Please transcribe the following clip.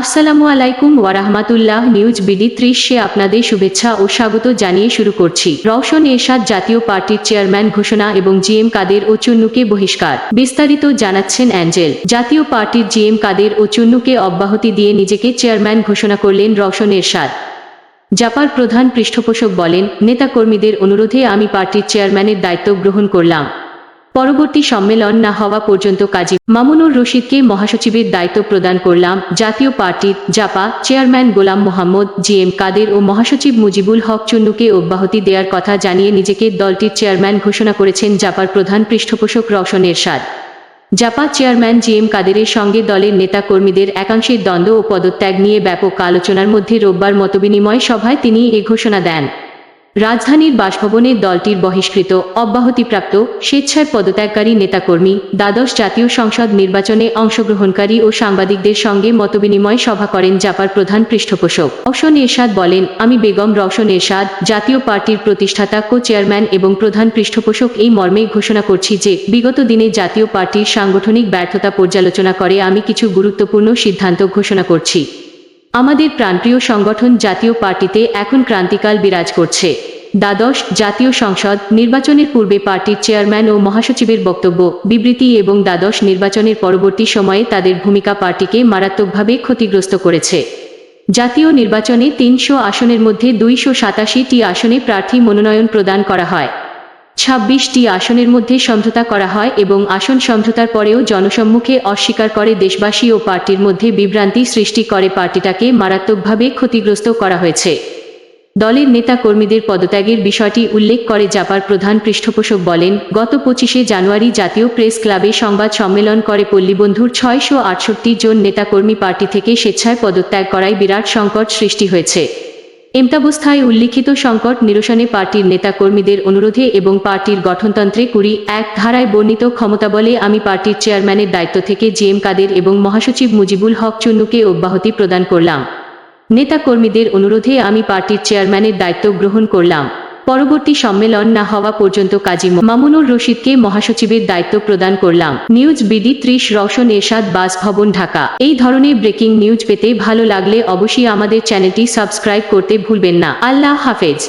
আসসালামু আলাইকুম ওয়ারাহমাতুল্লাহ news BD ত্রিশে আপনাদের শুভেচ্ছা ও স্বাগত জানিয়ে শুরু করছি। রওশন এরশাদ জাতীয় পার্টির চেয়ারম্যান ঘোষণা এবং জিএম কাদের ও চুন্নুকে বহিষ্কার, বিস্তারিত জানাচ্ছেন অ্যাঞ্জেল। জাতীয় পার্টির জিএম কাদের ও চুন্নুকে অব্যাহতি দিয়ে নিজেকে চেয়ারম্যান ঘোষণা করলেন রওশন এরশাদ। জাপার প্রধান পৃষ্ঠপোষক বলেন, নেতাকর্মীদের অনুরোধে আমি পার্টির চেয়ারম্যানের দায়িত্ব গ্রহণ করলাম। পরবর্তী সম্মেলন না হওয়া পর্যন্ত কাজী মামুনুর রশিদকে মহাসচিবের দায়িত্ব প্রদান করলাম জাতীয় পার্টির JaPa, chairman Golam Mohammad G M Kader ও মহাসচিব মুজিবুল হক চুন্নুকে অব্যাহতি দেওয়ার কথা জানিয়ে নিজেকে দলটির চেয়ারম্যান ঘোষণা করেছেন জাপার প্রধান পৃষ্ঠপোষক Rowshan Ershad. JaPa chairman G M কাদেরের সঙ্গে দলের নেতা কর্মীদের একাংশের দ্বন্দ্ব ও পদত্যাগ নিয়ে ব্যাপক আলোচনার মধ্যে রোববার মতবিনিময় সভায় তিনি এ ঘোষণা দেন। রাজধানীর বাসভবনে দলটির বহিষ্কৃত অব্যাহতিপ্রাপ্ত স্বেচ্ছায় পদত্যাগকারী নেতাকর্মী, দ্বাদশ জাতীয় সংসদ নির্বাচনে অংশগ্রহণকারী ও সাংবাদিকদের সঙ্গে মতবিনিময় সভা করেন জাপার প্রধান পৃষ্ঠপোষক। রওশন এরশাদ বলেন, আমি বেগম রওশন এরশাদ, জাতীয় পার্টির প্রতিষ্ঠাতা কো চেয়ারম্যান এবং প্রধান পৃষ্ঠপোষক এই মর্মে ঘোষণা করছি যে, বিগত দিনে জাতীয় পার্টির সাংগঠনিক ব্যর্থতা পর্যালোচনা করে আমি কিছু গুরুত্বপূর্ণ সিদ্ধান্ত ঘোষণা করছি। আমাদের প্রাণপ্রিয় সংগঠন জাতীয় পার্টিতে এখন ক্রান্তিকাল বিরাজ করছে। দ্বাদশ জাতীয় সংসদ নির্বাচনের পূর্বে পার্টির চেয়ারম্যান ও মহাসচিবের বক্তব্য, বিবৃতি এবং দ্বাদশ নির্বাচনের পরবর্তী সময়ে তাদের ভূমিকা পার্টিকে মারাত্মকভাবে ক্ষতিগ্রস্ত করেছে। জাতীয় নির্বাচনে তিনশো আসনের মধ্যে দুইশো সাতাশিটি আসনে প্রার্থী মনোনয়ন প্রদান করা হয়। ছাব্বিশটি আসনের মধ্যে সমঝোতা করা হয় এবং আসন সমঝোতার পরেও জনসম্মুখে অস্বীকার করে দেশবাসী ও পার্টির মধ্যে বিভ্রান্তি সৃষ্টি করে পার্টিটাকে মারাত্মকভাবে ক্ষতিগ্রস্ত করা হয়েছে। দলের নেতা কর্মীদের পদত্যাগের বিষয়টি উল্লেখ করে জাপার প্রধান পৃষ্ঠপোষক বলেন, গত পঁচিশে জানুয়ারি জাতীয় প্রেস ক্লাবে সংবাদ সম্মেলন করে পল্লীবন্ধুর ছয়শো আটষট্টি জন নেতাকর্মী পার্টি থেকে স্বেচ্ছায় পদত্যাগ করায় বিরাট সংকট সৃষ্টি হয়েছে। এমতাবস্থায় উল্লিখিত সংকট নিরসনে পার্টির নেতাকর্মীদের অনুরোধে এবং পার্টির গঠনতন্ত্রে কুড়ি এক ধারায় বর্ণিত ক্ষমতা বলে আমি পার্টির চেয়ারম্যানের দায়িত্ব থেকে জিএম কাদের এবং মহাসচিব মুজিবুল হক চুন্নুকে অব্যাহতি প্রদান করলাম। নেতাকর্মীদের অনুরোধে আমি পার্টির চেয়ারম্যানের দায়িত্ব গ্রহণ করলাম। পরবর্তী সম্মেলন না হওয়া পর্যন্ত কাজী মামুনুর রশিদকে মহাসচিবের দায়িত্ব প্রদান করলাম। নিউজ বিডি ত্রিশ, রওশন এরশাদ, বাসভবন ঢাকা। এই ধরনের ব্রেকিং নিউজ পেতে ভালো লাগলে অবশ্যই আমাদের চ্যানেলটি সাবস্ক্রাইব করতে ভুলবেন না। আল্লাহ হাফেজ।